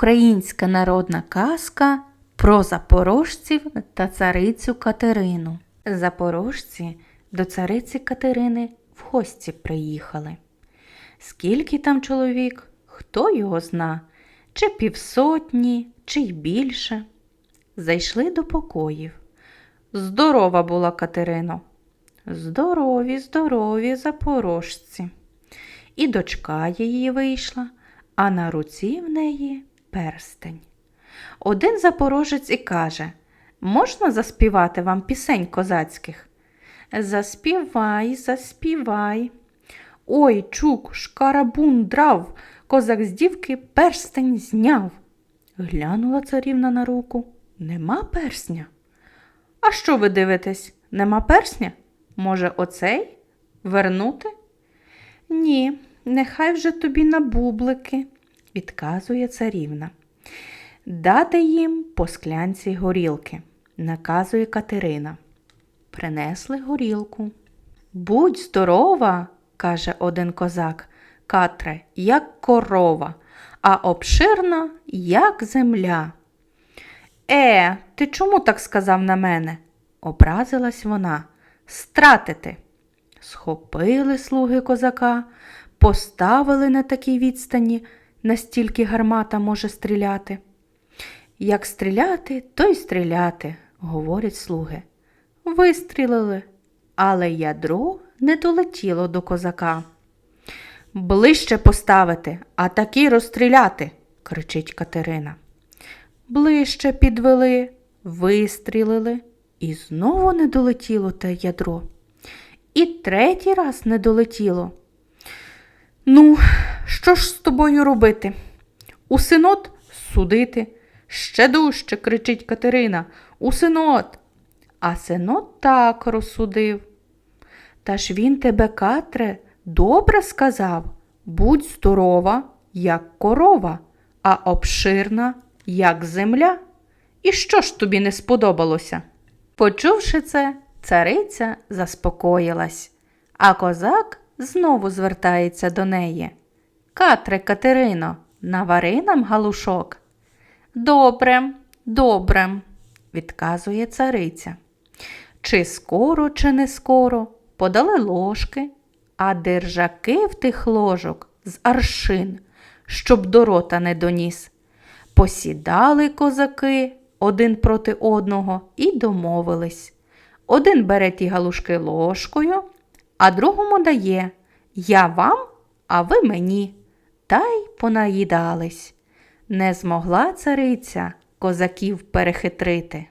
Українська народна казка про запорожців та царицю Катерину. Запорожці до цариці Катерини в гості приїхали. Скільки там чоловік, хто його зна, чи півсотні, чи й більше. Зайшли до покоїв. Здорова була Катерино. Здорові, здорові запорожці. І дочка її вийшла, а на руці в неї перстень. Один запорожець і каже: Можна заспівати вам пісень козацьких? Заспівай, заспівай. Ой, чук, шкарабун драв, козак з дівки перстень зняв. Глянула царівна на руку. Нема персня. А що ви дивитесь? Нема персня? Може, оцей? Вернути? Ні, нехай вже тобі на бублики, відказує царівна. Дати їм по склянці горілки, наказує Катерина. Принесли горілку. Будь здорова, каже один козак, Катре, як корова, а обширна, як земля. Е, ти чому так сказав на мене? образилась вона. Стратити. Схопили слуги козака, поставили на такій відстані, настільки гармата може стріляти. Як стріляти, то й стріляти, говорять слуги. Вистрілили, але ядро не долетіло до козака. Ближче поставити, а такі розстріляти, кричить Катерина. Ближче підвели, вистрілили, і знову не долетіло те ядро. І третій раз не долетіло. Ну, що ж з тобою робити? У синод судити. Ще дужче, кричить Катерина. У синод. А синод так розсудив. Та ж він тебе, Катре, добре сказав будь здорова, як корова, а обширна, як земля. І що ж тобі не сподобалося? Почувши це, цариця заспокоїлась, а козак знову звертається до неї. Катре Катерино, навари нам галушок. Добре, добре, відказує цариця. Чи скоро, чи не скоро подали ложки, а держаки в тих ложок з аршин, щоб до рота не доніс. Посідали козаки один проти одного і домовились. Один бере ті галушки ложкою, а другому дає Я вам, а ви мені. Та й понаїдались. Не змогла цариця козаків перехитрити.